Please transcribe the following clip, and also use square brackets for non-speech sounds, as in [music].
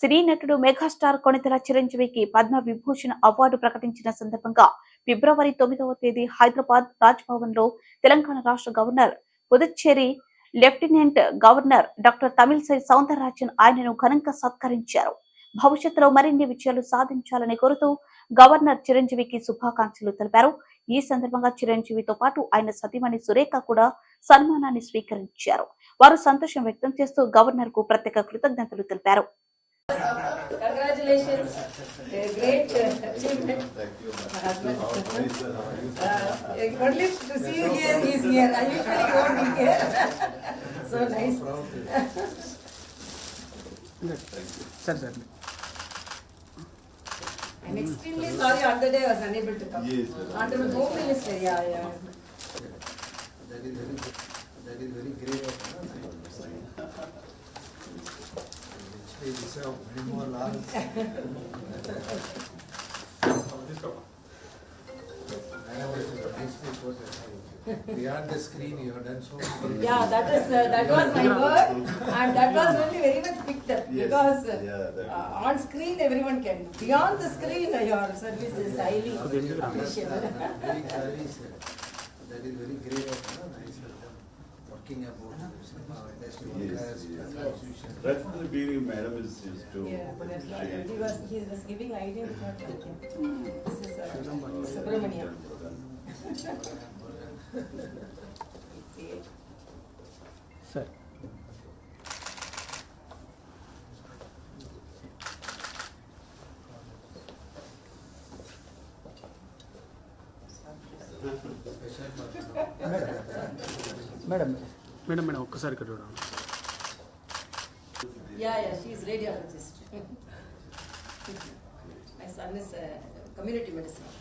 సినీ నటుడు మెగాస్టార్ కొణితల చిరంజీవికి పద్మ విభూషణ్ అవార్డు ప్రకటించిన సందర్భంగా ఫిబ్రవరి తొమ్మిదవ తేదీ హైదరాబాద్ రాజ్భవన్లో తెలంగాణ రాష్ట్ర governor Puducherry lieutenant governor doctor Tamilisai Soundararajan ఆయనను ఘనంగా సత్కరించారు. భవిష్యత్తులో మరిన్ని విజయాలు సాధించాలని కోరుతూ గవర్నర్ చిరంజీవికి శుభాకాంక్షలు తెలిపారు. ఈ సందర్భంగా చిరంజీవితో పాటు ఆయన సతీమణి సురేఖ కూడా సన్మానాన్ని స్వీకరించారు. వారు సంతోషం వ్యక్తం చేస్తూ గవర్నర్కు ప్రత్యేక కృతజ్ఞతలు తెలిపారు. Congratulations. Great uh, achievement. My husband. Uh, only to see you here is here. I usually won't be here. [laughs] so nice. Sir, sir. I'm extremely sorry on the day I was unable to come. Yes, Honorable Home Minister, yeah, yeah. That is very, that is very great. They deserve many more laurels. Nicely. Beyond the screen, you have done so many. Yeah, that is, uh, that was my word and that was really very much picked up Yes, because yeah, uh, on screen everyone can. Beyond the screen, uh, your service is highly appreciable. Very clearly said. That is very great of you, nice of them, working about constitution. Right from the beginning, madam is used to. Yeah, but that's not, share. he was, he was giving idea, we thought, okay. This is uh, Subramania. Sir madam madam madam ఒక్కసారి ఇక్కడ చూడండి Yeah, yeah, she is radiologist. [laughs] My son is uh, community medicine.